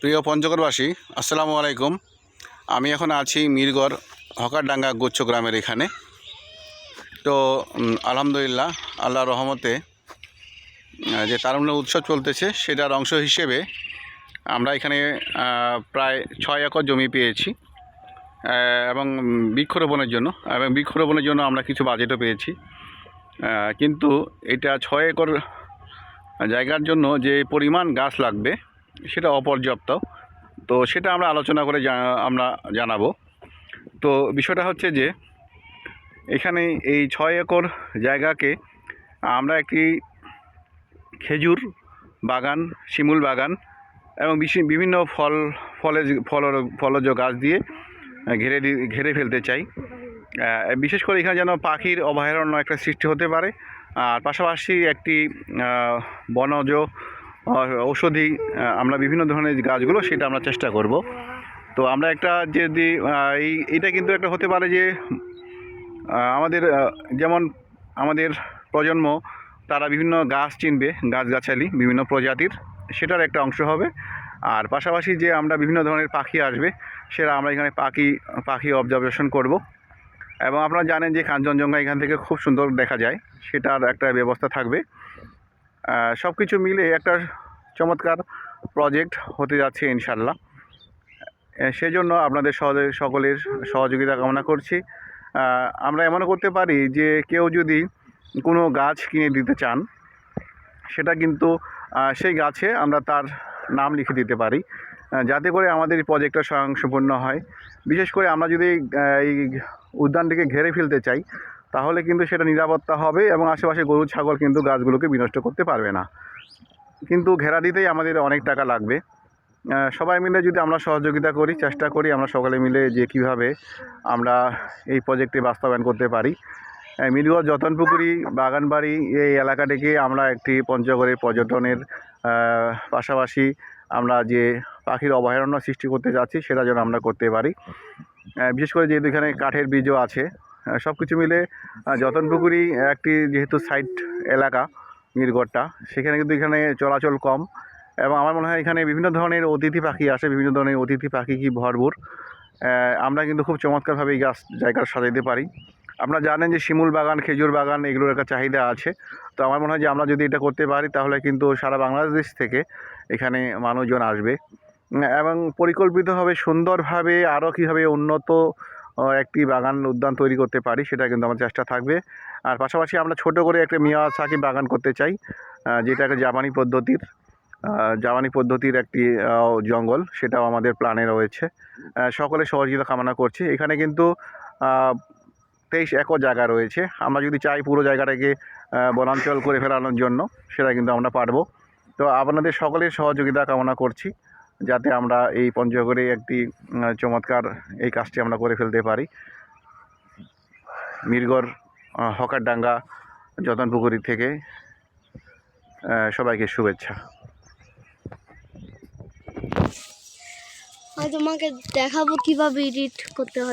প্রিয় পঞ্চগড়বাসী, আসসালামু আলাইকুম। আমি এখন আছি মিরগড় হকারডাঙ্গা গুচ্ছ গ্রামের এখানে। তো আলহামদুলিল্লাহ আল্লাহ রহমতে যে তারুণ্য উৎসব চলতেছে, সেটার অংশ হিসেবে আমরা এখানে প্রায় ছয় একর জমি পেয়েছি এবং বৃক্ষরোপণের জন্য, এবং বৃক্ষরোপণের জন্য আমরা কিছু বাজেটও পেয়েছি। কিন্তু এটা ছয় একর জায়গার জন্য যে পরিমাণ গাছ লাগবে সেটা অপর্যাপ্ত। তো সেটা আমরা আলোচনা করে আমরা জানাব। তো বিষয়টা হচ্ছে যে, এখানে এই ছয় একর জায়গাকে আমরা একটি খেজুর বাগান, শিমুল বাগান এবং বিভিন্ন ফল ফলেজ ফল ফলজ গাছ দিয়ে ঘিরে ঘিরে ফেলতে চাই। বিশেষ করে এখানে যেন পাখির অভয়ারণ্য একটা সৃষ্টি হতে পারে। আর পাশাপাশি একটি বনজ ঔষধি আমরা বিভিন্ন ধরনের গাছগুলো, সেটা আমরা চেষ্টা করব। তো আমরা একটা যদি এই, এটা কিন্তু একটা হতে পারে যে আমাদের যেমন আমাদের প্রজন্ম, তারা বিভিন্ন গাছ চিনবে, গাছগাছালি, বিভিন্ন প্রজাতির, সেটার একটা অংশ হবে। আর পাশাপাশি যে আমরা বিভিন্ন ধরনের পাখি আসবে, সেটা আমরা এখানে পাখি পাখি অবজারভেশন করব। এবং আপনারা জানেন যে কাঞ্চনজঙ্ঘা এখান থেকে খুব সুন্দর দেখা যায়, সেটার একটা ব্যবস্থা থাকবে। সব কিছু মিলে একটা চমৎকার প্রজেক্ট হতে যাচ্ছে ইনশাল্লাহ সেজন্য আপনাদের সকলের সহযোগিতা কামনা করছি। আমরা এমনও করতে পারি যে কেউ যদি কোনো গাছ কিনে দিতে চান, সেটা কিন্তু সেই গাছে আমরা তার নাম লিখে দিতে পারি। যাতে করে আমাদের প্রজেক্টটা স্বয়ংসম্পূর্ণ হয়। বিশেষ করে আমরা যদি এই উদ্যানটিকে ঘেরে ফেলতে চাই তাহলে কিন্তু সেটা নিরাপত্তা হবে এবং আশেপাশে গরু, ছাগল কিন্তু গাছগুলোকে বিনষ্ট করতে পারবে না। কিন্তু ঘেরা দিতেই আমাদের অনেক টাকা লাগবে। সবাই মিলে যদি আমরা সহযোগিতা করি, চেষ্টা করি আমরা সকলে মিলে যে কীভাবে আমরা এই প্রজেক্টে বাস্তবায়ন করতে পারি। মিরগড় যতনপুকুরি, বাগানবাড়ি এই এলাকাটিকে আমরা একটি পঞ্চগড়ের পর্যটনের পাশাপাশি আমরা যে পাখির অভয়ারণ্য সৃষ্টি করতে যাচ্ছি, সেটা যেন আমরা করতে পারি। বিশেষ করে যেহেতু এখানে কাঠের বীজও আছে সব কিছু মিলে যতনপুকুরি একটি যেহেতু সাইট এলাকা মিরগড়টা সেখানে কিন্তু এখানে চলাচল কম এবং আমার মনে হয় এখানে বিভিন্ন ধরনের অতিথি পাখি আসে, বিভিন্ন ধরনের অতিথি পাখি কি ভরপুর। আমরা কিন্তু খুব চমৎকারভাবে এই গাছ, জায়গাটা সাজাইতে পারি। আপনারা জানেন যে শিমুল বাগান, খেজুর বাগান, এগুলোর একটা চাহিদা আছে। তো আমার মনে হয় যে আমরা যদি এটা করতে পারি, তাহলে কিন্তু সারা বাংলাদেশ থেকে এখানে মানুষজন আসবে। এবং পরিকল্পিতভাবে, সুন্দরভাবে আরও কীভাবে উন্নত একটি বাগান উদ্যান তৈরি করতে পারি, সেটা কিন্তু আমার চেষ্টা থাকবে। আর পাশাপাশি আমরা ছোট করে একটা মিয়াওয়াসাকি বাগান করতে চাই যেটা একটা জাপানি পদ্ধতির জাপানি পদ্ধতির একটি জঙ্গল, সেটাও আমাদের প্ল্যানে রয়েছে। সকলে সহযোগিতা কামনা করছি। এখানে কিন্তু তেইশ একর জায়গা রয়েছে। আমরা যদি চাই পুরো জায়গাটাকে বনাঞ্চল করে ফেলানোর জন্য, সেটা কিন্তু আমরা পারব। তো আপনাদের সকলের সহযোগিতা কামনা করছি। যাতে আমরা এই পঞ্চগড়ে একটি চমৎকার এই কাজটি আমরা করে ফেলতে পারি। মিরগড় হকারডাঙ্গা, যতনপুকুরি থেকে সবাইকে শুভেচ্ছা। তোমাকে দেখাবো কীভাবে এডিট করতে হয়।